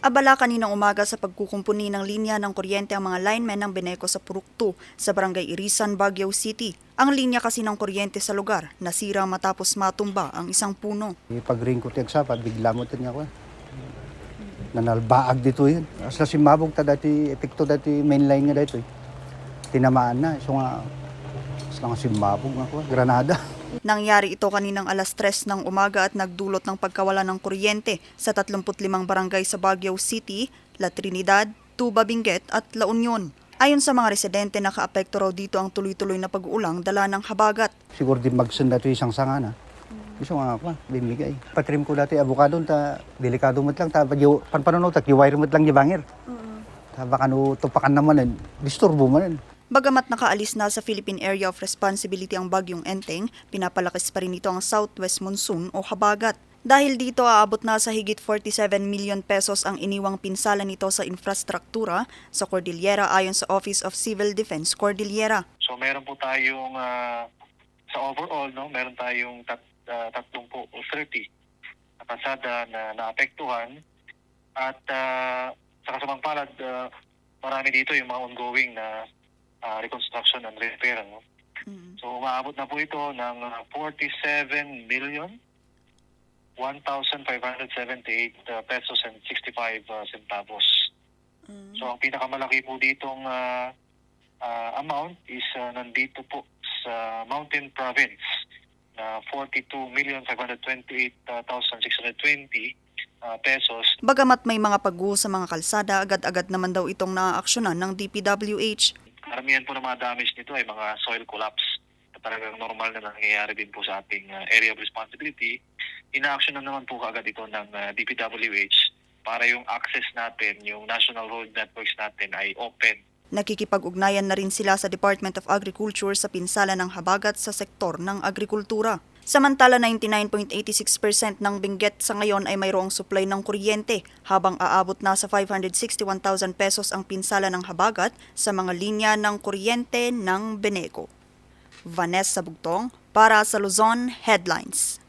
Abala kaninang umaga sa pagkukumpuni ng linya ng kuryente ang mga linemen ng Beneco sa Purukto sa barangay Irisan, Baguio City. Ang linya kasi ng kuryente sa lugar nasira matapos matumba ang isang puno. Pag-ring ko sapat, bigla mo tiyan ako. Nanalbaag dito yun. Asla si Mabog ta dati, epekto dati mainline nga dito. eh. Tinamaan na. So nga, asla nga si Mabog nga ako, Granada. Nangyari ito kaninang alas 3 ng umaga at nagdulot ng pagkawala ng kuryente sa 35 barangay sa Baguio City, La Trinidad, Tuba Benguet at La Union. Ayon sa mga residente, nakaapekto raw dito ang tuloy-tuloy na pag-uulang dala ng habagat. Siguro din magsun dati isang sanga na. Gusto nga ako, bimigay. Patrim ko dati avocado, ta delikado mo lang, ta panpanunod, ta kiwire mo lang gibangir. Ta baka no tupakan naman, disturbo man. eh. Bagamat nakaalis na sa Philippine Area of Responsibility ang bagyong Enteng, pinapalakas pa rin ito ang southwest monsoon o habagat. Dahil dito aabot na sa higit 47 million pesos ang iniwang pinsala nito sa infrastruktura sa Cordillera ayon sa Office of Civil Defense Cordillera. So meron po tayong ah, sa overall no, meron tayong tat, uh, 30 po o 30 na kalsada na naapektuhan at uh, sa kasamang palad ah, marami dito yung mga ongoing na ah, reconstruction and repair no. Mm. So umaabot na po ito ng ah, 47 million 1,578 uh, pesos and 65 uh, centavos. So ang pinakamalaki po ditong ah, ah, amount is ah, nandito po sa Mountain Province na 42,528,620 ah, pesos Bagamat may mga pagguho sa mga kalsada, agad-agad naman daw itong naaaksyonan ng DPWH. Karamihan po ng mga damage nito ay mga soil collapse na talagang normal na nangyayari din po sa ating uh, area of responsibility. Ina-action na naman po kaagad ito ng uh, DPWH para yung access natin, yung national road networks natin ay open. Nakikipag-ugnayan na rin sila sa Department of Agriculture sa pinsala ng habagat sa sektor ng agrikultura. Samantala 99.86% ng Benguet sa ngayon ay mayroong supply ng kuryente habang aabot na sa 561,000 pesos ang pinsala ng habagat sa mga linya ng kuryente ng Beneco. Vanessa Bugtong para sa Luzon Headlines.